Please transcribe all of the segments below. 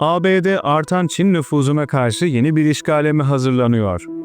ABD artan Çin nüfuzuna karşı yeni bir işgale mi hazırlanıyor?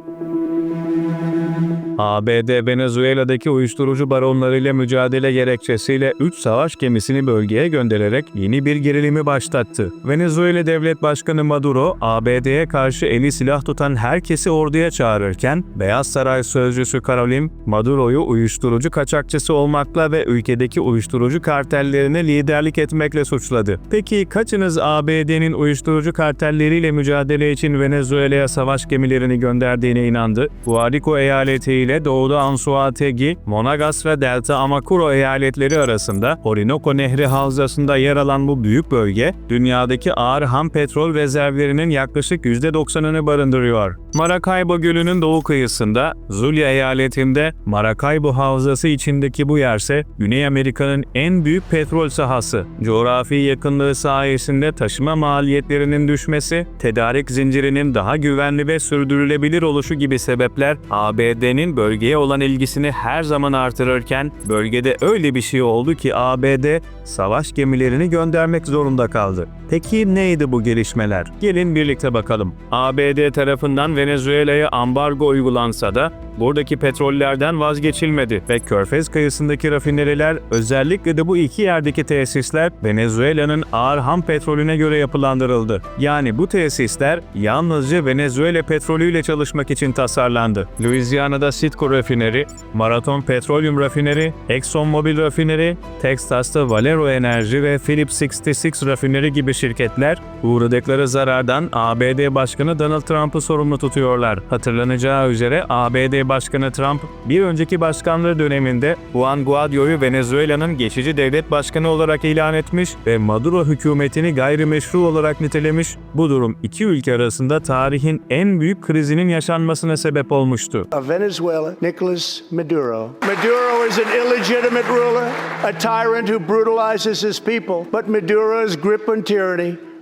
ABD, Venezuela'daki uyuşturucu baronlarıyla mücadele gerekçesiyle 3 savaş gemisini bölgeye göndererek yeni bir gerilimi başlattı. Venezuela Devlet Başkanı Maduro, ABD'ye karşı eli silah tutan herkesi orduya çağırırken, Beyaz Saray Sözcüsü Caroline, Maduro'yu uyuşturucu kaçakçısı olmakla ve ülkedeki uyuşturucu kartellerine liderlik etmekle suçladı. Peki kaçınız ABD'nin uyuşturucu kartelleriyle mücadele için Venezuela'ya savaş gemilerini gönderdiğine inandı? Guarico eyaleti ile doğuda Anzoátegui, Monagas ve Delta Amacuro eyaletleri arasında Orinoco Nehri havzasında yer alan bu büyük bölge, dünyadaki ağır ham petrol rezervlerinin yaklaşık %90'ını barındırıyor. Maracaibo Gölü'nün doğu kıyısında, Zulia eyaletinde Maracaibo Havzası içindeki bu yerse Güney Amerika'nın en büyük petrol sahası. Coğrafi yakınlığı sayesinde taşıma maliyetlerinin düşmesi, tedarik zincirinin daha güvenli ve sürdürülebilir oluşu gibi sebepler ABD'nin bölgeye olan ilgisini her zaman artırırken bölgede öyle bir şey oldu ki ABD savaş gemilerini göndermek zorunda kaldı. Peki neydi bu gelişmeler? Gelin birlikte bakalım. ABD tarafından Venezuela'ya ambargo uygulansa da buradaki petrollerden vazgeçilmedi ve Körfez kıyısındaki rafineriler özellikle de bu iki yerdeki tesisler Venezuela'nın ağır ham petrolüne göre yapılandırıldı. Yani bu tesisler yalnızca Venezuela petrolüyle çalışmak için tasarlandı. Louisiana'da Citgo rafineri, Marathon Petroleum rafineri, ExxonMobil rafineri, Texas'ta Valero Enerji ve Phillips 66 rafineri gibi şirketler uğradıkları zarardan ABD Başkanı Donald Trump'ı sorumlu tutuyorlar. Hatırlanacağı üzere ABD Başkanı Trump bir önceki başkanlığı döneminde Juan Guaido'yu Venezuela'nın geçici devlet başkanı olarak ilan etmiş ve Maduro hükümetini gayrimeşru olarak nitelemiş. Bu durum iki ülke arasında tarihin en büyük krizinin yaşanmasına sebep olmuştu. of Venezuela, Nicolas Maduro. Maduro is an illegitimate ruler, a tyrant who brutalizes his people, but Maduro's grip on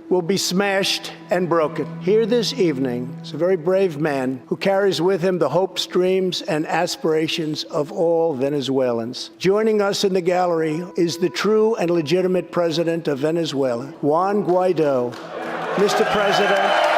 will be smashed and broken. Here this evening is a very brave man who carries with him the hopes, dreams, and aspirations of all Venezuelans. Joining us in the gallery is the true and legitimate president of Venezuela, Juan Guaido. Mr. President,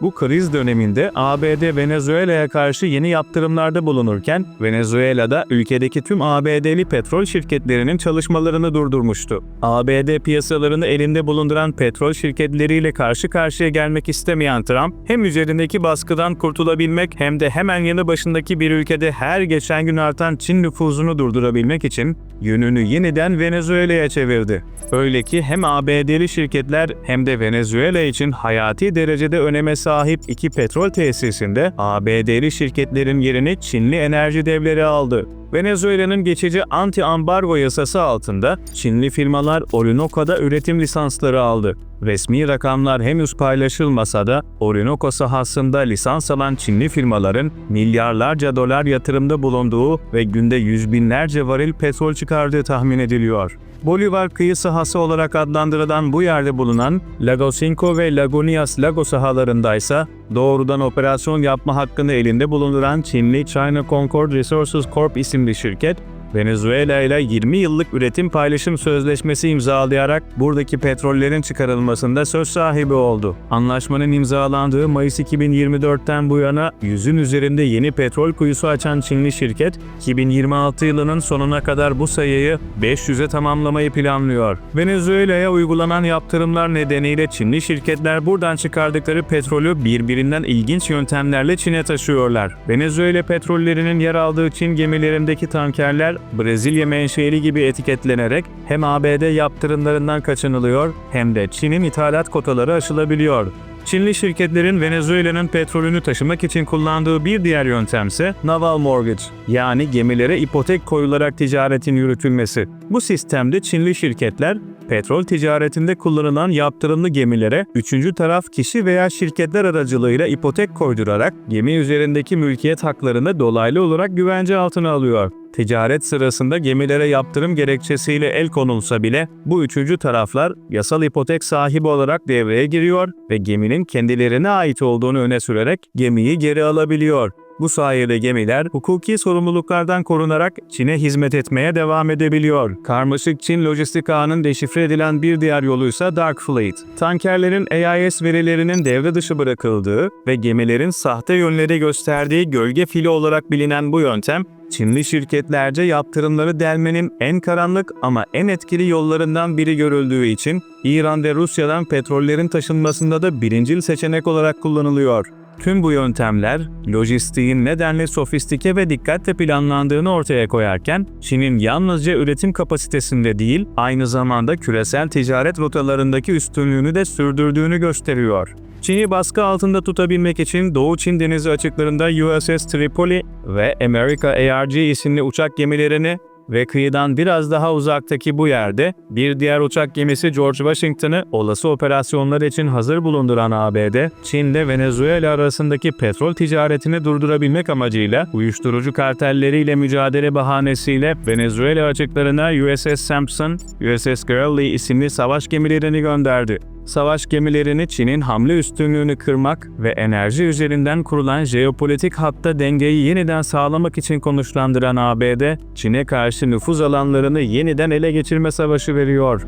Bu kriz döneminde ABD Venezuela'ya karşı yeni yaptırımlarda bulunurken Venezuela'da ülkedeki tüm ABD'li petrol şirketlerinin çalışmalarını durdurmuştu. ABD piyasalarını elinde bulunduran petrol şirketleriyle karşı karşıya gelmek istemeyen Trump hem üzerindeki baskıdan kurtulabilmek hem de hemen yanı başındaki bir ülkede her geçen gün artan Çin nüfuzunu durdurabilmek için yönünü yeniden Venezuela'ya çevirdi. Öyle ki hem ABD'li şirketler hem de Venezuela için hayati derecede öneme sahip iki petrol tesisinde ABD'li şirketlerin yerini Çinli enerji devleri aldı. Venezuela'nın geçici anti-ambargo yasası altında Çinli firmalar Orinoco'da üretim lisansları aldı. Resmi rakamlar henüz paylaşılmasa da Orinoco sahasında lisans alan Çinli firmaların milyarlarca dolar yatırımda bulunduğu ve günde yüz binlerce varil petrol çıkardığı tahmin ediliyor. Bolivar kıyı sahası olarak adlandırılan bu yerde bulunan Lago Cinco ve Lagunitas Lago sahalarındaysa doğrudan operasyon yapma hakkını elinde bulunduran Çinli China Concord Resources Corp isimli şirket, Venezuela ile 20 yıllık üretim paylaşım sözleşmesi imzalayarak buradaki petrollerin çıkarılmasında söz sahibi oldu. Anlaşmanın imzalandığı Mayıs 2024'ten bu yana yüzün üzerinde yeni petrol kuyusu açan Çinli şirket, 2026 yılının sonuna kadar bu sayıyı 500'e tamamlamayı planlıyor. Venezuela'ya uygulanan yaptırımlar nedeniyle Çinli şirketler buradan çıkardıkları petrolü birbirinden ilginç yöntemlerle Çin'e taşıyorlar. Venezuela petrollerinin yer aldığı Çin gemilerindeki tankerler Brezilya menşeli gibi etiketlenerek hem ABD yaptırımlarından kaçınılıyor hem de Çin'in ithalat kotaları aşılabiliyor. Çinli şirketlerin Venezuela'nın petrolünü taşımak için kullandığı bir diğer yöntemse naval mortgage yani gemilere ipotek koyularak ticaretin yürütülmesi. Bu sistemde Çinli şirketler petrol ticaretinde kullanılan yaptırımlı gemilere üçüncü taraf kişi veya şirketler aracılığıyla ipotek koydurarak gemi üzerindeki mülkiyet haklarını dolaylı olarak güvence altına alıyor. Ticaret sırasında gemilere yaptırım gerekçesiyle el konulsa bile bu üçüncü taraflar yasal ipotek sahibi olarak devreye giriyor ve geminin kendilerine ait olduğunu öne sürerek gemiyi geri alabiliyor. Bu sayede gemiler hukuki sorumluluklardan korunarak Çin'e hizmet etmeye devam edebiliyor. Karmaşık Çin lojistik ağının deşifre edilen bir diğer yoluysa Dark Fleet. Tankerlerin AIS verilerinin devre dışı bırakıldığı ve gemilerin sahte yönleri gösterdiği gölge fili olarak bilinen bu yöntem, Çinli şirketlerce yaptırımları delmenin en karanlık ama en etkili yollarından biri görüldüğü için İran ve Rusya'dan petrollerin taşınmasında da birincil seçenek olarak kullanılıyor. Tüm bu yöntemler, lojistiğin nedenle sofistike ve dikkatle planlandığını ortaya koyarken, Çin'in yalnızca üretim kapasitesinde değil, aynı zamanda küresel ticaret rotalarındaki üstünlüğünü de sürdürdüğünü gösteriyor. Çin'i baskı altında tutabilmek için Doğu Çin Denizi açıklarında USS Tripoli ve America ARG isimli uçak gemilerini ve kıyıdan biraz daha uzaktaki bu yerde bir diğer uçak gemisi George Washington'ı olası operasyonlar için hazır bulunduran ABD, Çin ile Venezuela arasındaki petrol ticaretini durdurabilmek amacıyla uyuşturucu kartelleriyle mücadele bahanesiyle Venezuela açıklarına USS Sampson, USS Gurley isimli savaş gemilerini gönderdi. Savaş gemilerini Çin'in hamle üstünlüğünü kırmak ve enerji üzerinden kurulan jeopolitik hatta dengeyi yeniden sağlamak için konuşlandıran ABD, Çin'e karşı nüfuz alanlarını yeniden ele geçirme savaşı veriyor.